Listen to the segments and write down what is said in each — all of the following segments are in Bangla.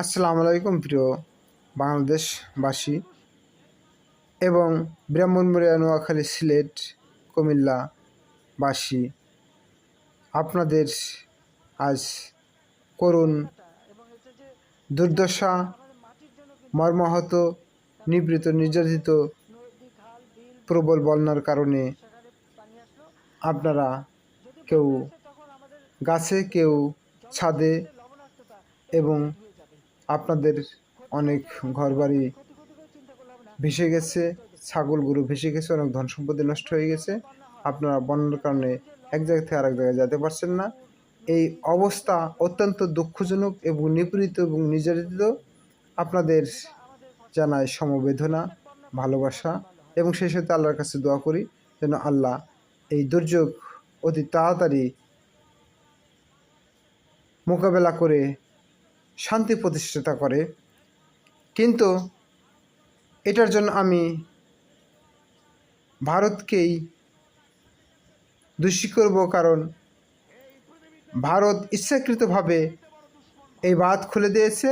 আসসালামু আলাইকুম প্রিয় বাংলাদেশবাসী এবং ব্রাহ্মণবাড়িয়া নোয়াখালী সিলেট কুমিল্লাবাসী, আপনাদের আজ করুণ দুর্দশা, মর্মাহত, নিবৃত, নির্যাতিত, প্রবল বন্যার কারণে আপনারা কেউ গাছে, কেউ ছাদে এবং আপনাদের অনেক ঘরবাড়ি ভেসে গেছে, ছাগল গরু ভেসে গেছে, অনেক ধন সম্পত্তি নষ্ট হয়ে গেছে। আপনারা বন্যার কারণে এক জায়গা থেকে আরেক জায়গায় যেতে পারছেন না। এই অবস্থা অত্যন্ত দুঃখজনক এবং নিপীড়িত এবং নির্যাতিত। আপনাদের জানায় সমবেদনা, ভালোবাসা এবং সেই সাথে আল্লাহর কাছে দোয়া করি যেন আল্লাহ এই দুর্যোগ অতি তাড়াতাড়ি মোকাবেলা করে শান্তি প্রতিষ্ঠাতা করে। কিন্তু এটার জন্য আমি ভারতকেই দোষী করব কারণ ভারত ইচ্ছাকৃতভাবে এই বাঁধ খুলে দিয়েছে।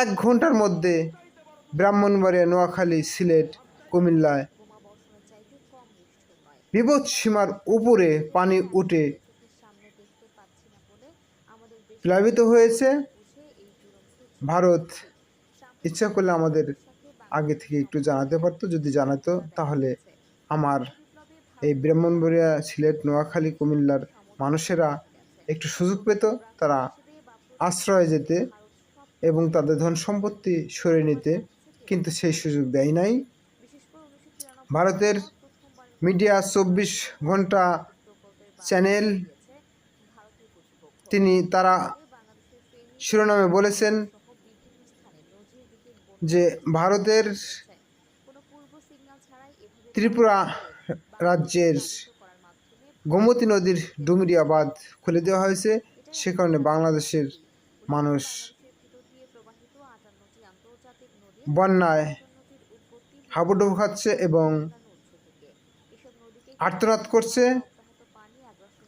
এক ঘণ্টার মধ্যে ব্রাহ্মণবাড়িয়া, নোয়াখালী, সিলেট, কুমিল্লায় বিপদ সীমার উপরে পানি উঠে প্লাবিত হয়েছে। ভারত, ইচ্ছা করলে আমাদের আগে থেকে একটু জানাতে পারতো। যদি জানাতো, তাহলে আমার এই ব্রাহ্মণবাড়িয়া সিলেট, নোয়াখালী, কুমিল্লার মানুষেরা একটু সুযোগ পেত, তারা আশ্রয় যেতে এবং তাদের ধন সম্পত্তি সরে নিতে। কিন্তু সেই সুযোগ দেয় নাই। ভারতের মিডিয়া চব্বিশ ঘণ্টা চ্যানেল তিনি তারা শিরোনামে বলেছেন যে ভারতের ত্রিপুরা রাজ্যের গোমতী নদীর ডুমুরিয়া বাঁধ খুলে দেওয়া হয়েছে। সে কারণে বাংলাদেশের মানুষ বন্যায় হাবুডুবু খাচ্ছে এবং আর্তনাদ করছে।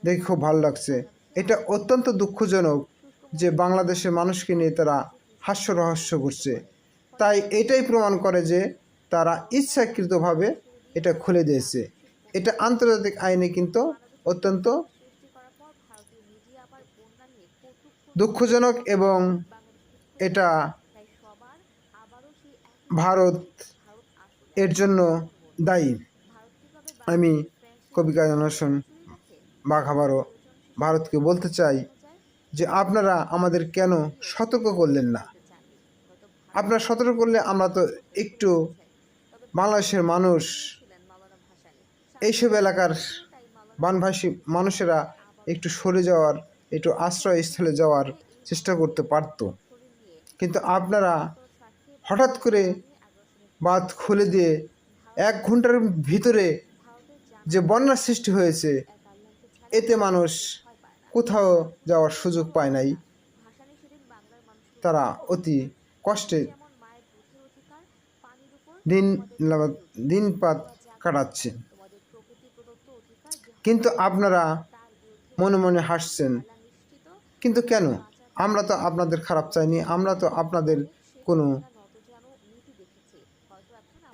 দেখে খুব ভালো লাগছে। এটা অত্যন্ত দুঃখজনক যে বাংলাদেশের মানুষকে নিয়ে তারা হাস্য রহস্য করছে। তাই এটাই প্রমাণ করে যে তারা ইচ্ছাকৃতভাবে এটা খুলে দিয়েছে। এটা আন্তর্জাতিক আইনে কিন্তু অত্যন্ত দুঃখজনক এবং এটা ভারত এর জন্য দায়ী। আমি কবি কাজী হোসেন বাঘাবারও ভারতকে বলতে চাই যে আপনারা আমাদের কেন সতর্ক করলেন না? আপনারা সতর্ক করলে আমরা তো একটু বাংলাদেশের মানুষ, এইসব এলাকার বানভাসী মানুষেরা একটু সরে যাওয়ার, একটু আশ্রয়স্থলে যাওয়ার চেষ্টা করতে পারত। কিন্তু আপনারা হঠাৎ করে বাঁধ খুলে দিয়ে এক ঘণ্টার ভিতরে যে বন্যার সৃষ্টি হয়েছে, এতে মানুষ কোথাও যাওয়ার সুযোগ পায় নাই। তারা অতি কষ্টে দিন দিনপাত কাটাচ্ছে। কিন্তু আপনারা মনে মনে হাসছেন, কিন্তু কেন? আমরা তো আপনাদের খারাপ চাইনি, আমরা তো আপনাদের কোনো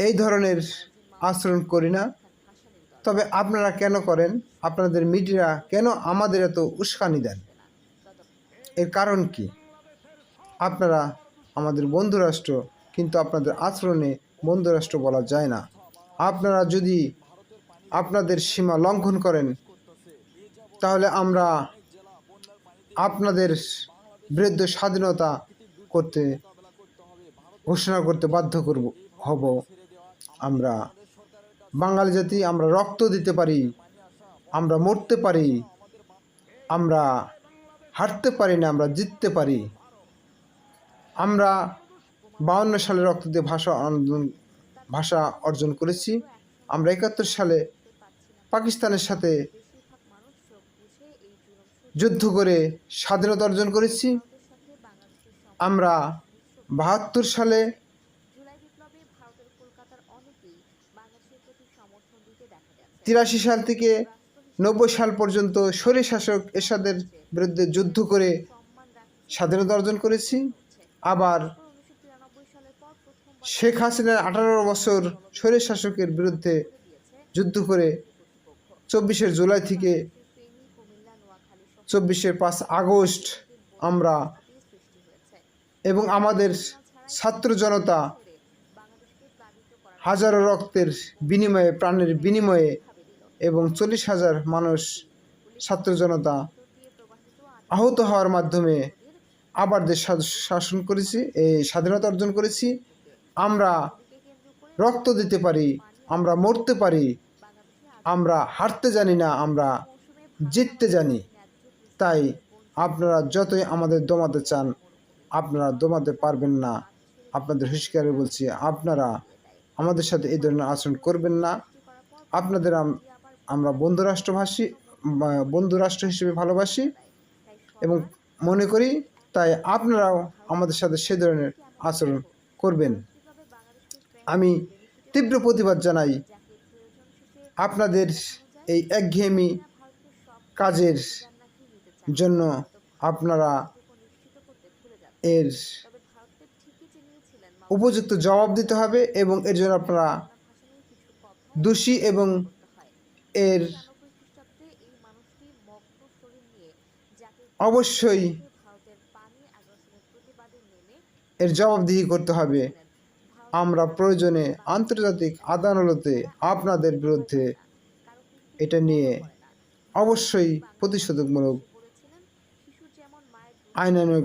এই ধরনের আচরণ করি না। তবে আপনারা কেন করেন? আপনাদের মিডিয়া কেন আমাদের এত উস্কানি দেন? এর কারণ কি? আপনারা আমাদের বন্ধুরাষ্ট্র, কিন্তু আপনাদের আচরণে বন্ধুরাষ্ট্র বলা যায় না। আপনারা যদি আপনাদের সীমা লঙ্ঘন করেন, তাহলে আমরা আপনাদের বিরুদ্ধে স্বাধীনতা করতে, ঘোষণা করতে বাধ্য করব, হব আমরা। বাঙালি জাতি, আমরা রক্ত দিতে পারি, আমরা মরতে পারি, আমরা হারতে পারি না, আমরা জিততে পারি। আমরা বাউন্ন সালে রক্ত দিয়ে ভাষা ভাষা অর্জন করেছি। আমরা একাত্তর সালে পাকিস্তানের সাথে যুদ্ধ করে স্বাধীনতা অর্জন করেছি। আমরা বাহাত্তর সালে তিরাশি সাল থেকে নব্বই সাল পর্যন্ত স্বৈর শাসক এরশাদের বিরুদ্ধে যুদ্ধ করে স্বাধীনতা অর্জন করেছি। আবার শেখ হাসিনার আঠারো বছর স্বৈর শাসকের বিরুদ্ধে যুদ্ধ করে চব্বিশে জুলাই থেকে চব্বিশে পাঁচ আগস্ট আমরা এবং আমাদের ছাত্র জনতা হাজারো রক্তের বিনিময়ে, প্রাণের বিনিময়ে এবং চল্লিশ হাজার মানুষ ছাত্র জনতা আহত হওয়ার মাধ্যমে আবার দেশ শাসন করেছি, এই স্বাধীনতা অর্জন করেছি। আমরা রক্ত দিতে পারি, আমরা মরতে পারি, আমরা হারতে জানি না, আমরা জিততে জানি। তাই আপনারা যতই আমাদের দমাতে চান, আপনারা দমাতে পারবেন না। আপনাদের হুঁশিয়ারি বলছি, আপনারা আমাদের সাথে এই ধরনের আচরণ করবেন না। আপনাদের আমরা বন্ধু রাষ্ট্রভাষী বা বন্ধু রাষ্ট্র হিসেবে ভালোবাসি এবং মনে করি তাই আপনারাও আমাদের সাথে সে ধরনের আচরণ করবেন। আমি তীব্র প্রতিবাদ জানাই আপনাদের এই একঘেয়েমি কাজের জন্য আপনারা এর উপযুক্ত জবাব দিতে হবে এবং এর জন্য আপনারা দোষী এবং এর অবশ্যই এর জবাবদিহি করতে হবে। আমরা প্রয়োজনে আন্তর্জাতিক আদালতে আপনাদের বিরুদ্ধে এটা নিয়ে অবশ্যই প্রতিষেধকমূলক আইনানুগ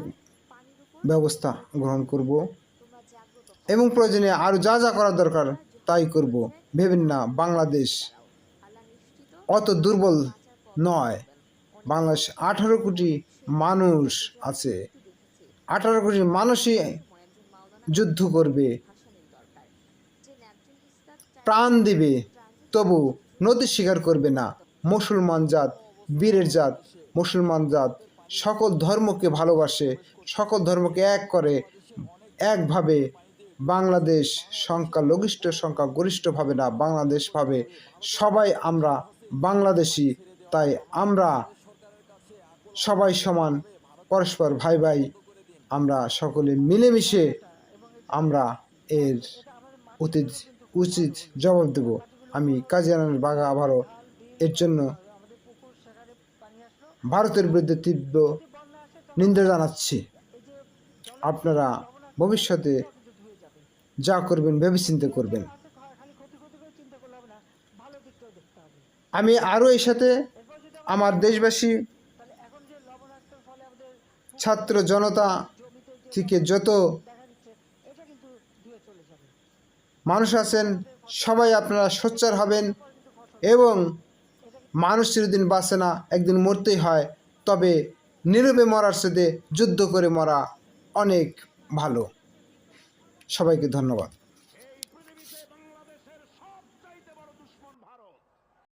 ব্যবস্থা গ্রহণ করব এবং প্রয়োজনে আরও যা যা করা দরকার তাই করব। ভেবেন না, বাংলাদেশ অত দুর্বল নয়। বাংলাদেশ আঠারো কোটি মানুষ আছে। আঠারো কোটি মানুষই যুদ্ধ করবে। প্রাণ দিবে, তবু নদী স্বীকার করবে না। মুসলমান জাত, বীরের জাত, মুসলমান জাত সকল ধর্মকে ভালোবাসে, সকল ধর্মকে এক করে, একভাবে। বাংলাদেশ সংখ্যা লঘিষ্ঠ সংখ্যা গরিষ্ঠভাবে না, বাংলাদেশ ভাবে। সবাই আমরা বাংলাদেশি, তাই আমরা সবাই সমান, পরস্পর ভাই ভাই, আমরা সকলে মিলেমিশে আমরা এর উচিত উচিত জবাব দেব। আমি কাজী আনার বাঘা আবারও এর জন্য ভারতের বিরুদ্ধে তীব্র নিন্দা জানাচ্ছি। আপনারা ভবিষ্যতে যা করবেন, ভেবেচিন্তে করবেন। আমি আরও এর সাথে আমার দেশবাসী, ছাত্র জনতা থেকে যত মানুষ আছেন, সবাই আপনারা সোচ্চার হবেন এবং মানুষ চিরদিন বাঁচে না, একদিন মরতেই হয়। তবে নীরবে মরার সাথে যুদ্ধ করে মরা অনেক ভালো। সবাইকে ধন্যবাদ।